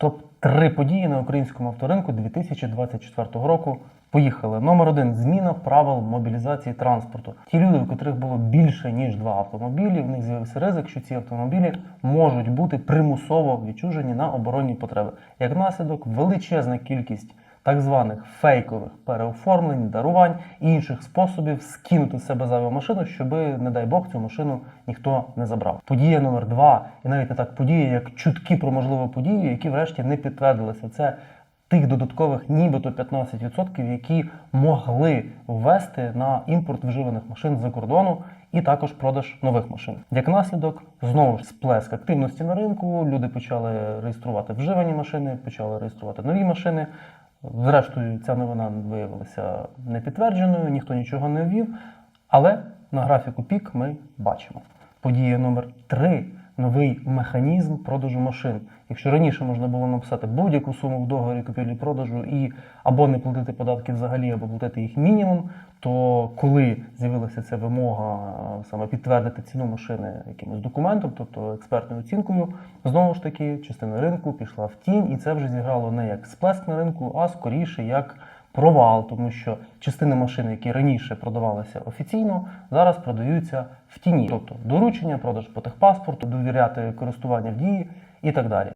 Топ-3 події на українському авторинку 2024 року. Поїхали. Номер один зміна правил мобілізації транспорту. Ті люди, у котрих було більше ніж два автомобілі, в них з'явився ризик, що ці автомобілі можуть бути примусово відчужені на оборонні потреби. Як наслідок, величезна кількість так званих фейкових переоформлень, дарувань і інших способів скинути з себе зайву машину, щоби, не дай Бог, цю машину ніхто не забрав. Подія номер два, і навіть не так подія, як чутки про можливу подію, які врешті не підтвердилися. Це тих додаткових нібито 15%, які могли ввести на імпорт вживаних машин з-за кордону і також продаж нових машин. Як наслідок, знову ж сплеск активності на ринку. Люди почали реєструвати вживані машини, почали реєструвати нові машини. Зрештою, ця новина виявилася непідтвердженою, ніхто нічого не ввів. Але на графіку пік ми бачимо. Подія номер 3 новий механізм продажу машин. Якщо раніше можна було написати будь-яку суму в договорі купівлі-продажу і або не платити податки взагалі, або платити їх мінімум, то коли з'явилася ця вимога саме підтвердити ціну машини якимось документом, тобто експертною оцінкою, знову ж таки частина ринку пішла в тінь, і це вже зіграло не як сплеск на ринку, а скоріше як провал, тому що частини машин, які раніше продавалися офіційно, зараз продаються в тіні, тобто доручення, продаж по техпаспорту, довіряти користування в дії і так далі.